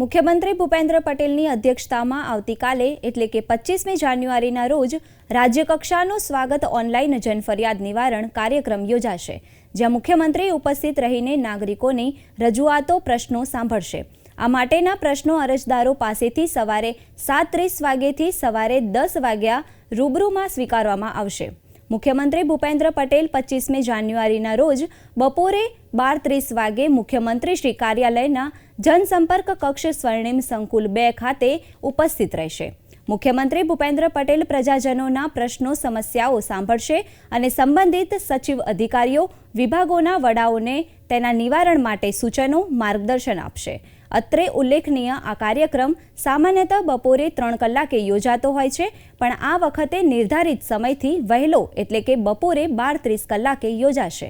મુખ્યમંત્રી ભૂપેન્દ્ર પટેલની અધ્યક્ષતામાં આવતીકાલે, એટલે કે પચીસમી જાન્યુઆરીના રોજ, રાજ્યકક્ષાનો સ્વાગત ઓનલાઈન જનફરિયાદ નિવારણ કાર્યક્રમ યોજાશે, જ્યાં મુખ્યમંત્રી ઉપસ્થિત રહીને નાગરિકોની રજૂઆતો, પ્રશ્નો સાંભળશે. આ માટેના પ્રશ્નો અરજદારો પાસેથી સવારે સાત ત્રીસ વાગ્યેથી સવારે દસ વાગ્યા રૂબરૂમાં સ્વીકારવામાં આવશે. મુખ્યમંત્રી ભૂપેન્દ્ર પટેલ પચીસમી જાન્યુઆરીના રોજ બપોરે બાર ત્રીસ વાગે મુખ્યમંત્રી શ્રી કાર્યાલયના જનસંપર્ક કક્ષ સ્વર્ણિમ સંકુલ બે ખાતે ઉપસ્થિત રહેશે. મુખ્યમંત્રી ભૂપેન્દ્ર પટેલ પ્રજાજનોના પ્રશ્નો, સમસ્યાઓ સાંભળશે અને સંબંધિત સચિવ અધિકારીઓ, વિભાગોના વડાઓને તેના નિવારણ માટે સૂચનો, માર્ગદર્શન આપશે. અત્રે ઉલ્લેખનીય આ કાર્યક્રમ સામાન્યતઃ બપોરે ત્રણ કલાકે યોજાતો હોય છે, પણ આ વખતે નિર્ધારિત સમયથી વહેલો એટલે કે બપોરે બાર ત્રીસ કલાકે યોજાશે.